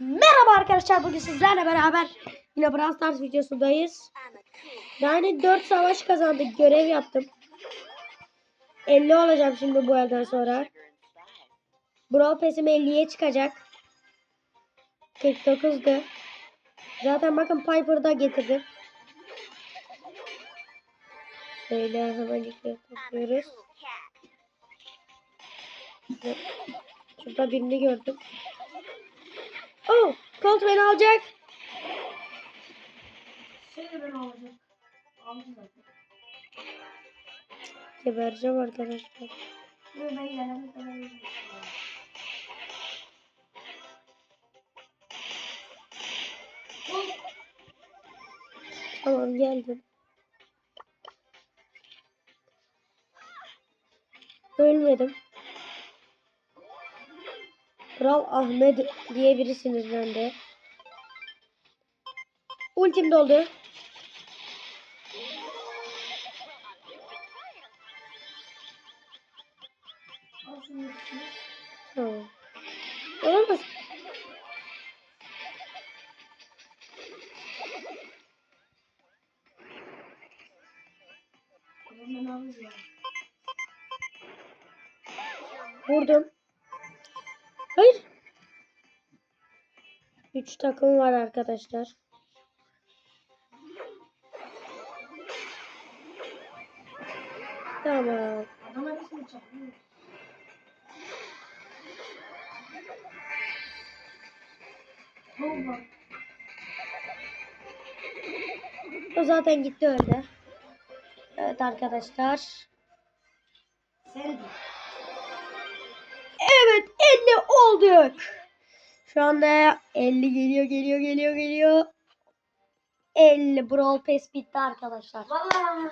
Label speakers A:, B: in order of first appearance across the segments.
A: Merhaba arkadaşlar bugün sizlerle beraber yine Brawl Stars videosundayız. Yani 4 savaş kazandık görev yaptım. 50 olacağım şimdi bu elden sonra. Brawl Pass'im 50'ye çıkacak. 49'du. Zaten bakın Piper'ı da getirdim. Şöyle hemen yukarı topluyoruz. Şurada birini gördüm. Oh, Colt beni alacak.
B: Şey de ben alacak. Aldım zaten.
A: Gebereceğim arkadaşlar.
B: Ben gelene kadar yiyeceğim.
A: Tamam geldim. Ölmedim. Kral Ahmet diye biri sinirlendi. Ultim doldu. Tamam. Olamaz. Vurdum. 3 takım var arkadaşlar. Tamam. O zaten gitti öyle. Evet arkadaşlar. Evet 50 olduk. Şu anda 50 geliyor geliyor geliyor geliyor. 50 Brawl Pass bitti arkadaşlar.
B: Valla.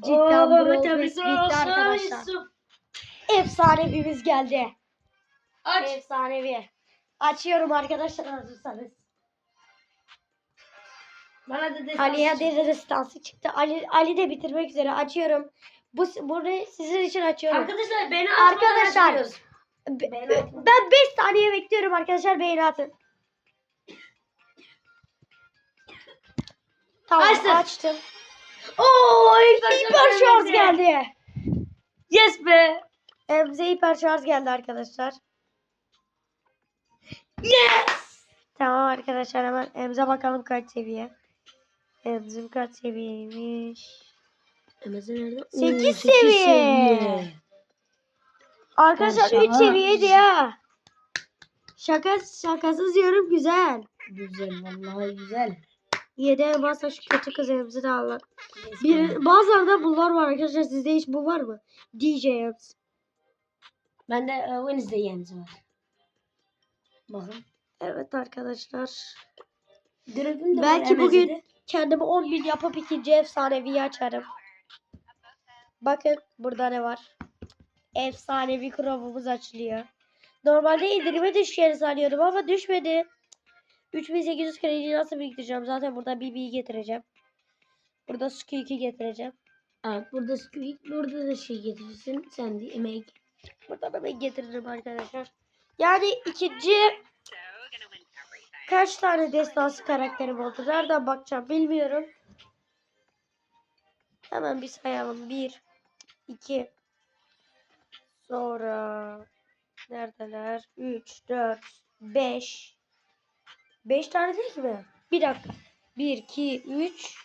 A: Cidden
B: Oo,
A: Brawl Pass bitti arkadaşlar.
B: Yusuf.
A: Efsanevimiz geldi.
B: Aç.
A: Efsanevi. Açıyorum arkadaşlar hazırsanız.
B: Bana da
A: Ali'ye de destansı çıktı. Ali, Ali de bitirmek üzere açıyorum. Bu bunu sizin için açıyorum.
B: Arkadaşlar beni
A: Arkadaşlar,
B: Ben
A: be-
B: atmadım.
A: ben 5 saniye bekliyorum arkadaşlar beğeni atın. Tamam
B: Açtım.
A: açtım. Oo hiper şarj
B: Emze.
A: geldi.
B: Yes be.
A: Emze hiper şarj geldi arkadaşlar.
B: Yes.
A: Tamam arkadaşlar hemen Emze bakalım kaç seviye. Emzim kaç seviyeymiş.
B: Emeze nerede?
A: 8 seviye. Arkadaşlar 3
B: Şaka.
A: seviyeydi ya. Şaka şakasız diyorum güzel.
B: Güzel vallahi güzel.
A: 7 elmasla şu kötü kız Emzi de alır. Bir, bazılarında bunlar var arkadaşlar. Sizde hiç bu var mı? DJ Ems.
B: Bende e, Wednesday yemzi var. Bakın.
A: Evet arkadaşlar.
B: Dürüpüm de
A: Belki bugün
B: Emre'de.
A: kendime 10 bin yapıp ikinci efsaneviyi açarım. Bakın burada ne var? Efsanevi kromumuz açılıyor. Normalde indirime düşeceğini sanıyordum ama düşmedi. 3800 kredi nasıl biriktireceğim? Zaten burada BB'yi getireceğim. Burada Squeak'i getireceğim.
B: Evet burada squeak, burada da şey getirirsin. Sen de emek.
A: Burada da ben getiririm arkadaşlar. Yani ikinci kaç tane destansı karakterim oldu? Nereden bakacağım bilmiyorum. Hemen bir sayalım. Bir, iki, sonra neredeler? Üç, dört, beş. Beş tane değil mi? Bir dakika. Bir, iki, üç.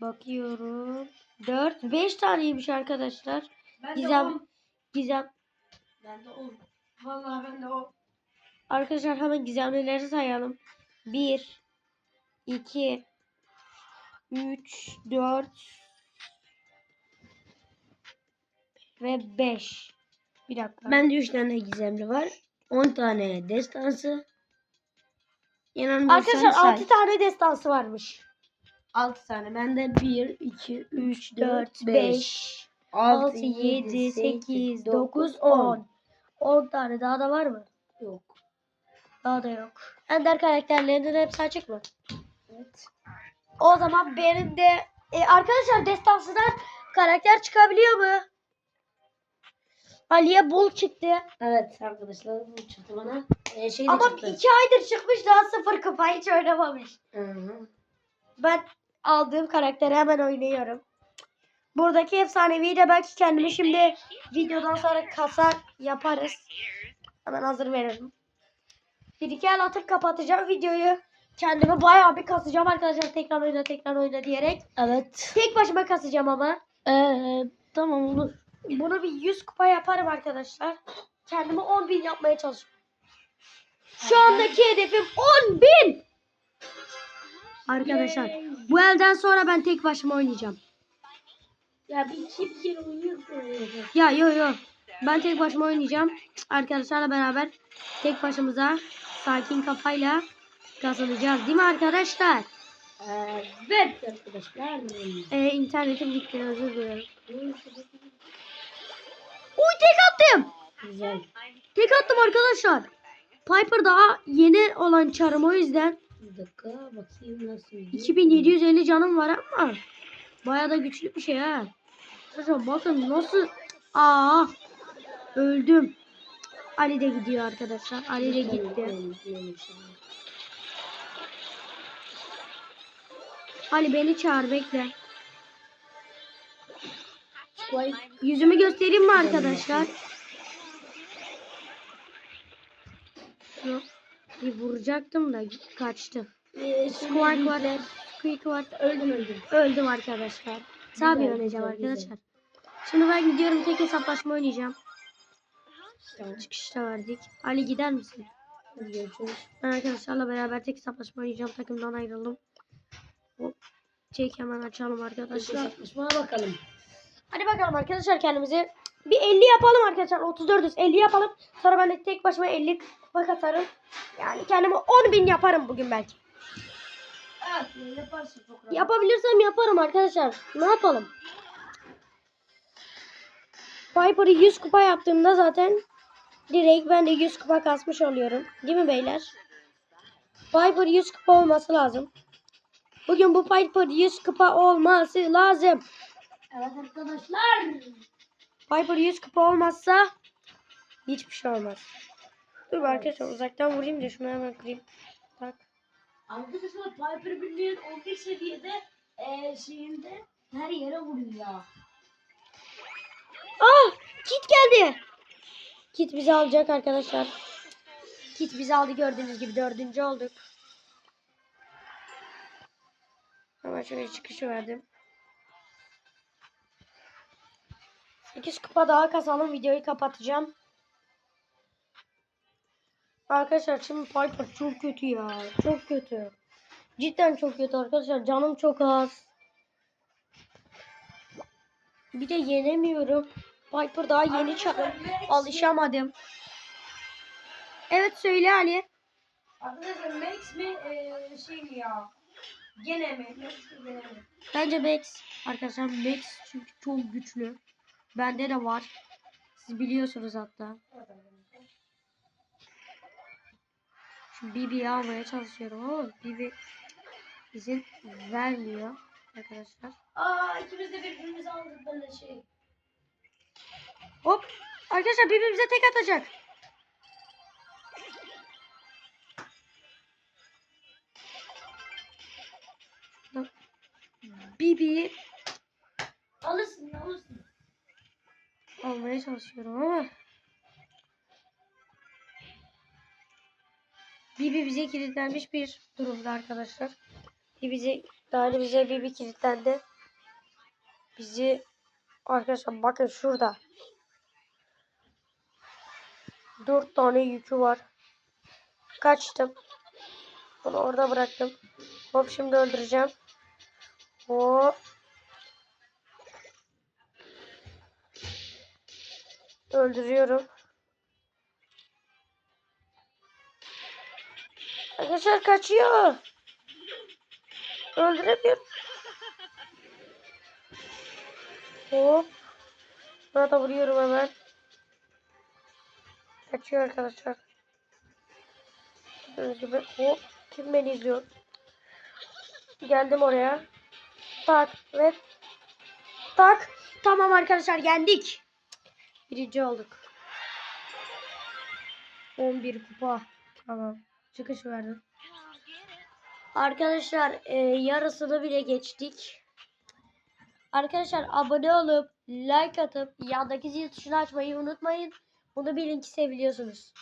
A: Bakıyorum. Dört, beş taneymiş arkadaşlar. Gizem, Gizem.
B: Ben de 10. Vallahi ben de 10.
A: Arkadaşlar hemen gizemlileri sayalım. 1 2 3 4 ve 5. Bir dakika.
B: Bende 3 tane gizemli var. 10 tane destansı. Yanılmıyorsam
A: Arkadaşlar
B: say.
A: 6 tane destansı varmış.
B: 6 tane. Bende 1, 2,
A: 3
B: 3,
A: 4
B: 4, 5,
A: 5
B: 6,
A: 6 7 8 9
B: 10.
A: 10. 10 tane daha da var mı?
B: Yok.
A: Daha da yok. Ender karakterlerinin hepsi açık mı?
B: Evet.
A: O zaman benim de e, arkadaşlar destansıdan karakter çıkabiliyor mu? Ali'ye bul çıktı.
B: Evet arkadaşlar bu çıktı bana. Ee, şey de
A: Ama
B: çıktı.
A: iki aydır çıkmış daha sıfır kupa hiç oynamamış.
B: Hı hı.
A: Ben aldığım karakteri hemen oynuyorum. Buradaki efsaneviyi de belki kendimi şimdi videodan sonra kasa yaparız. Hemen hazır veririm. Bir iki el atıp kapatacağım videoyu. Kendimi bayağı bir kasacağım arkadaşlar tekrar oyna tekrar oyna diyerek.
B: Evet.
A: Tek başıma kasacağım ama.
B: Ee, tamam olur.
A: Bunu bir 100 kupa yaparım arkadaşlar. Kendimi 10 bin yapmaya çalışıyorum. Şu andaki hedefim 10 bin. Arkadaşlar bu elden sonra ben tek başıma oynayacağım.
B: Ya bir iki bir kere oynuyorsun.
A: Ya yo yo. Ben tek başıma oynayacağım. Arkadaşlarla beraber tek başımıza sakin kafayla kazanacağız. Değil mi arkadaşlar?
B: Evet arkadaşlar.
A: Ee, internetim gitti özür dilerim. Uy tek attım.
B: Güzel.
A: Tek attım arkadaşlar. Piper daha yeni olan çarım o yüzden.
B: Bir dakika bakayım nasıl.
A: 2750 canım var ama baya da güçlü bir şey ha. Arkadaşlar bakın nasıl aa öldüm. Ali de gidiyor arkadaşlar. Ali de gitti. Ali beni çağır bekle.
B: Vay.
A: Yüzümü göstereyim mi arkadaşlar? Bir vuracaktım da kaçtı.
B: Ee,
A: Squawk var. Squeak var.
B: Öldüm öldüm.
A: Öldüm arkadaşlar. Sağ bir oynayacağım arkadaşlar. Şimdi ben gidiyorum tek hesaplaşma oynayacağım.
B: Tamam.
A: Çıkışta verdik. Ali gider misin?
B: Hadi görüşürüz.
A: Ben arkadaşlarla beraber tek hesaplaşma oynayacağım. Takımdan ayrıldım. Hop. Çek hemen açalım arkadaşlar.
B: Hesaplaşmaya bakalım.
A: Hadi bakalım arkadaşlar kendimizi bir 50 yapalım arkadaşlar. 34'üz 50 yapalım. Sonra ben de tek başıma 50 kupa atarım. Yani kendime 10 bin yaparım bugün belki.
B: Evet yaparsın çok rahat.
A: Yapabilirsem yaparım arkadaşlar. Ne yapalım? Piper'ı 100 kupa yaptığımda zaten direkt ben de 100 kupa kasmış oluyorum. Değil mi beyler? Piper 100 kupa olması lazım. Bugün bu Piper 100 kupa olması lazım.
B: Evet arkadaşlar.
A: Piper 100 kupa olmazsa hiçbir şey olmaz. Dur arkadaşlar uzaktan vurayım da şunu hemen kırayım. Bak.
B: Arkadaşlar Piper Birliği'nin 11 seviyede eee şeyinde her yere vuruyor ya.
A: Ah! Kit geldi. Kit bizi alacak arkadaşlar. Kit bizi aldı gördüğünüz gibi dördüncü olduk. Hemen şöyle çıkışı verdim. 8 kupa daha kazanalım videoyu kapatacağım. Arkadaşlar şimdi Piper çok kötü ya. Çok kötü. Cidden çok kötü arkadaşlar. Canım çok az. Bir de yenemiyorum. Piper daha yeni. Alışamadım. Evet söyle Ali.
B: Arkadaşlar Max mi eee şey mi ya? Gene mi? Max mi gene mi?
A: Bence Max. Arkadaşlar Max çünkü çok güçlü. Bende de var. Siz biliyorsunuz hatta. Şu Bibi'yi almaya çalışıyorum ama Bibi izin vermiyor arkadaşlar.
B: Aa ikimiz de birbirimizi aldık böyle şey.
A: Hop. Arkadaşlar Bibi bize tek atacak. Bibi
B: Alırsın alırsın.
A: Almaya çalışıyorum ama Bibi bize kilitlenmiş bir durumda arkadaşlar. Bibi bize yani bize Bibi kilitlendi. Bizi arkadaşlar bakın şurada. Dört tane yükü var. Kaçtım. Bunu orada bıraktım. Hop şimdi öldüreceğim. Hop. Öldürüyorum. Arkadaşlar kaçıyor. Öldüremiyorum. Hop. Buna da vuruyorum hemen. Kaçıyor arkadaşlar. Gibi hop. Kim beni izliyor? Geldim oraya. Tak ve tak. Tamam arkadaşlar yendik. Birinci olduk. 11 kupa. Tamam. Çıkış verdim. Arkadaşlar e, yarısını bile geçtik. Arkadaşlar abone olup like atıp yandaki zil tuşunu açmayı unutmayın. Bunu bilin ki seviliyorsunuz.